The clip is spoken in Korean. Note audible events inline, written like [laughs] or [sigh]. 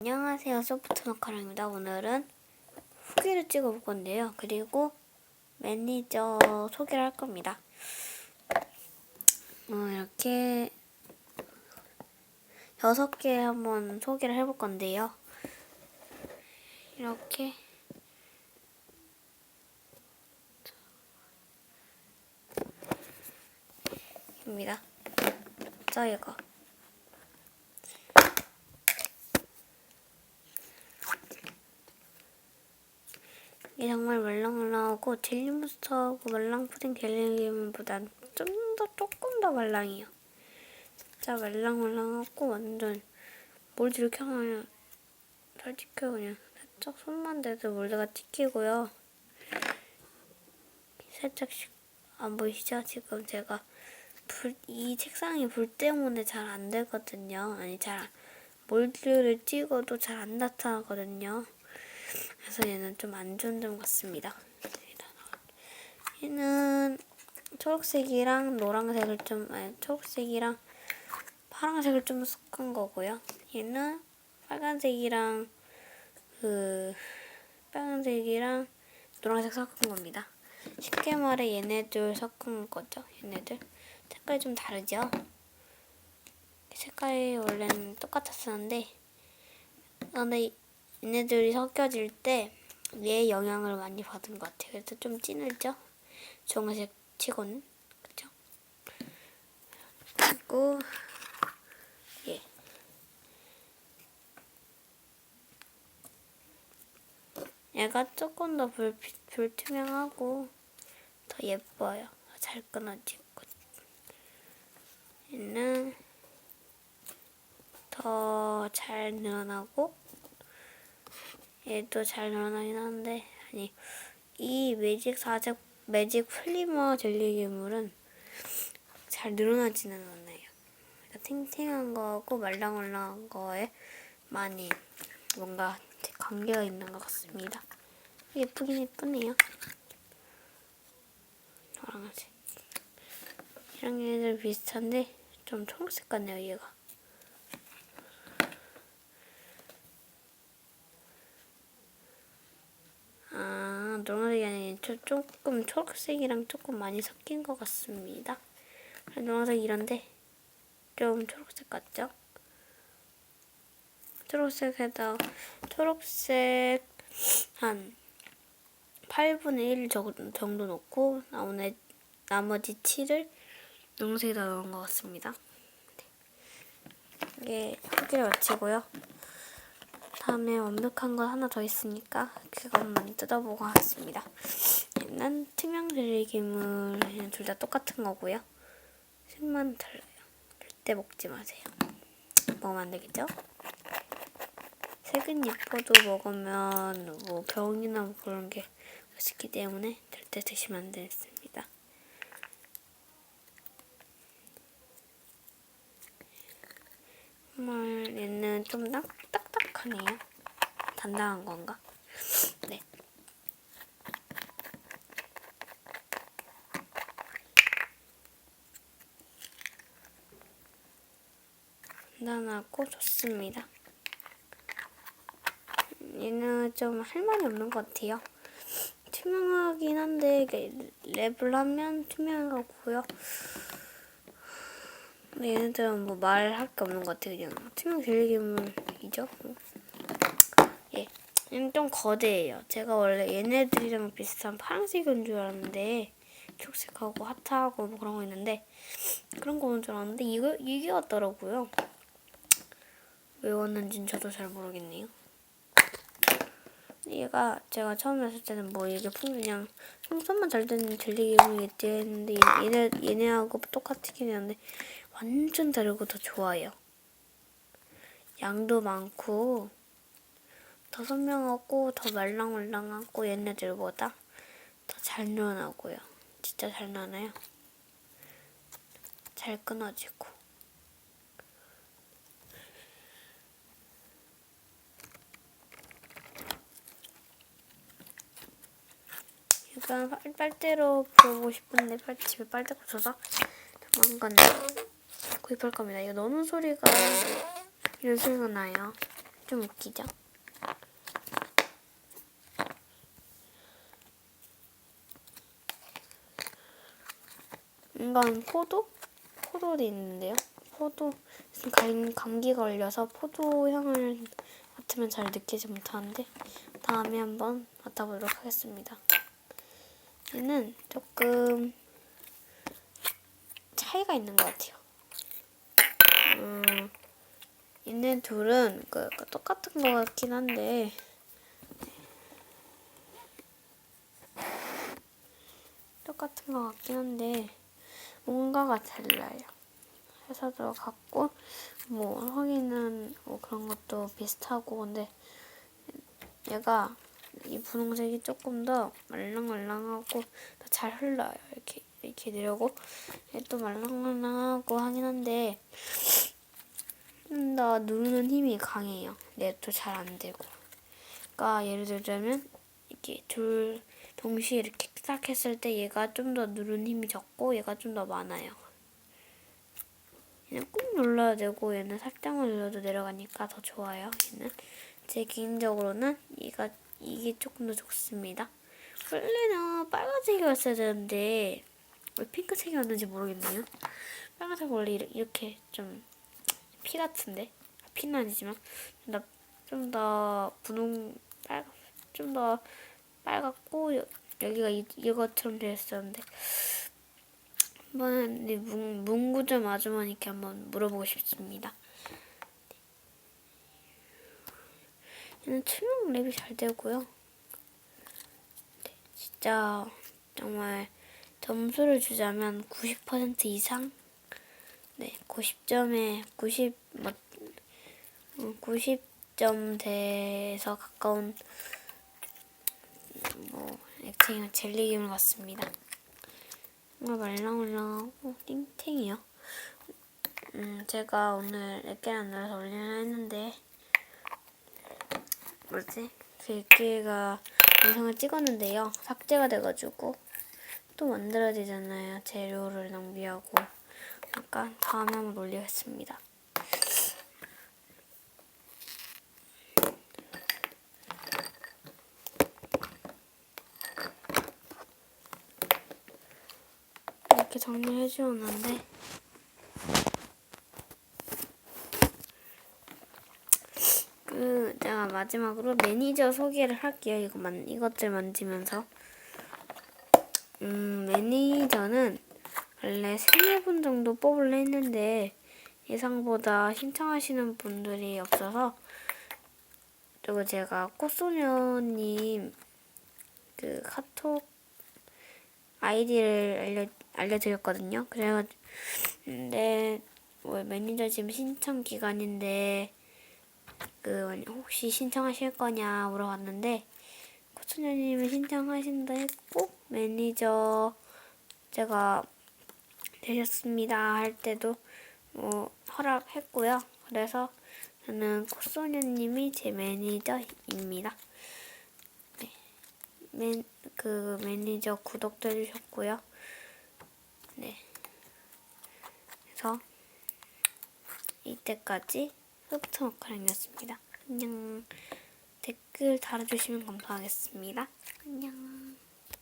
안녕하세요 소프트 마카롱입니다. 오늘은 후기를 찍어 볼 건데요. 그리고 매니저 소개를 할 겁니다. 어, 이렇게 여섯 개 한번 소개를 해볼 건데요. 이렇게 입니다. 저희가 이게 정말 말랑말랑하고 젤리 몬스터하고 말랑 푸딩 젤리몬보단 좀 더 조금 더 말랑해요. 진짜 말랑말랑하고 완전 몰드 이렇게 하면 잘 찍혀요 그냥 살짝 손만 대도 몰드가 찍히고요. 살짝씩 안 보이시죠? 지금 제가 불, 이 책상이 불 때문에 잘 안 되거든요. 아니 잘 몰드를 찍어도 잘 안 나타나거든요. 그래서 얘는 좀 안 좋은 점 같습니다. 얘는 초록색이랑 노란색을 좀, 아니, 초록색이랑 파란색을 좀 섞은 거고요. 얘는 빨간색이랑 그 빨간색이랑 노란색 섞은 겁니다. 쉽게 말해 얘네들 섞은 거죠. 얘네들 색깔이 좀 다르죠. 색깔이 원래는 똑같았었는데 근데 얘네들이 섞여질 때얘 영향을 많이 받은 것 같아요. 그래서 좀 진하죠? 주황색 치고는 그죠? 그리고 예. 얘가 조금 더 불, 불투명하고 더 예뻐요. 잘 끊어지고 얘는 더 잘 늘어나고 얘도 잘 늘어나긴 하는데 아니 이 매직 사색 매직 플리머 젤리 괴물은 잘 늘어나지는 않아요. 그러니까 탱탱한 거하고 말랑말랑한 거에 많이 뭔가 관계가 있는 것 같습니다. 예쁘긴 예쁘네요. 노란색. 이런 애들 비슷한데 좀 초록색 같네요 얘가. 아, 노란색이 아니라 조- 조금 초록색이랑 조금 많이 섞인 것 같습니다. 노란색 이런데 좀 초록색 같죠? 초록색에다 초록색 한 8분의 1 정도 넣고 나머지, 나머지 7을 노란색에다 넣은 것 같습니다. 이게 후기를 마치고요. 다음에 완벽한 건 하나 더 있으니까 그것만 뜯어보고 하겠습니다. 얘는 투명 젤리 괴물 둘다 똑같은 거고요. 색만 달라요. 절대 먹지 마세요. 먹으면 안 되겠죠? 색은 예뻐도 먹으면 뭐 병이나 뭐 그런 게 있기 때문에 절대 드시면 안 되겠습니다. 정말 얘는 좀 딱, 딱딱하네요. 단단한 건가? [laughs] 네. 단단하고 좋습니다. 얘는 좀 할 말이 없는 것 같아요. 투명하긴 한데 랩을 하면. 근데 얘네들은 뭐 말할 게 없는 것 같아요. 그냥 투명. 뭐. 예, 얘는 좀 거대해요. 제가 원래 얘네들이랑 비슷한 파란색인 줄 알았는데 초록색하고 하트하고 뭐 그런 거 있는데 그런 거인 줄 알았는데 이거 이게 같더라고요. 왜 왔는지는 저도 잘 모르겠네요. 얘가 제가 처음에 했을 때는 뭐 이게 그냥 손만 잘 되는 젤리괴물이겠지 했는데 얘네, 얘네하고 똑같긴 한데 완전 다르고 더 좋아요. 양도 많고 더 선명하고 더 말랑말랑하고 얘네들보다 더 잘 늘어나고요. 진짜 잘 나나요? 잘 끊어지고 이건 빨- 빨대로 부어보고 싶은데 빨, 집에 빨대가 없어서 조만간 구입할 겁니다. 이거 넣는 소리가 이런 소리가 나요. 좀 웃기죠? 이건 포도? 포도도 있는데요. 포도 지금 감, 감기 걸려서 포도 향을 맡으면 잘 느끼지 못하는데 다음에 한번 맡아보도록 하겠습니다. 얘는 조금 차이가 있는 것 같아요. 음, 얘네 둘은 그, 그 똑같은 것 같긴 한데 똑같은 것 같긴 한데 뭔가가 달라요. 회사도 같고 뭐 확인은 뭐 그런 것도 비슷하고 근데 얘가 이 분홍색이 조금 더 말랑말랑하고 더 잘 흘러요. 이렇게 이렇게 내려고 얘도 말랑말랑하고 하긴 한데 좀 더 누르는 힘이 강해요. 얘도 잘 안 되고. 그러니까 예를 들자면 이렇게 둘 동시에 이렇게 딱 했을 때 얘가 좀 더 누르는 힘이 적고 얘가 좀 더 많아요. 얘는 꾹 눌러야 되고 얘는 살짝만 눌러도 내려가니까 더 좋아요. 얘는 제 개인적으로는 얘가 이게 조금 더 좋습니다. 원래는 빨간색이었어야 되는데 왜 핑크색이었는지 모르겠네요. 빨간색 원래 이렇- 이렇게 좀 피 같은데 아, 피는 아니지만 좀 더 분홍 빨좀더 빨갛고 여, 여기가 이, 이것처럼 되어 있었는데 한번 문구점 아주머니께 한번 물어보고 싶습니다. 얘는 투명 랩이 잘 되고요. 네, 진짜 정말 점수를 주자면 90% 이상 네, 90점에 90, 뭐, 90점 대에서 가까운 뭐 액체형 젤리 기물 같습니다. 정말 말랑말랑하고 띵탱이요. 음, 제가 오늘 액계를 넣어서 올리려 했는데 뭐지? 그 액계가 영상을 찍었는데요. 삭제가 돼가지고 또 만들어야 되잖아요. 재료를 낭비하고. 약간 다음에 한번 올리겠습니다. 이렇게 정리해 주었는데 그 제가 마지막으로 매니저 소개를 할게요. 이거 만 이것들 만지면서 음 매니저는 원래 세네 분 정도 뽑으려 했는데 예상보다 신청하시는 분들이 없어서 그리고 제가 꽃소녀님 그 카톡 아이디를 알려 알려드렸거든요. 그래가지고 근데 뭐 매니저 지금 신청 기간인데 그 혹시 신청하실 거냐 물어봤는데 꽃소녀님이 신청하신다 했고 매니저 제가 되셨습니다 할 때도 뭐 허락했고요. 그래서 저는 코소녀님이 제 매니저입니다. 네. 맨, 그 매니저 구독도 해주셨고요. 네. 그래서 이때까지 소프트 머카랑이었습니다. 안녕. 댓글 달아주시면 감사하겠습니다. 안녕.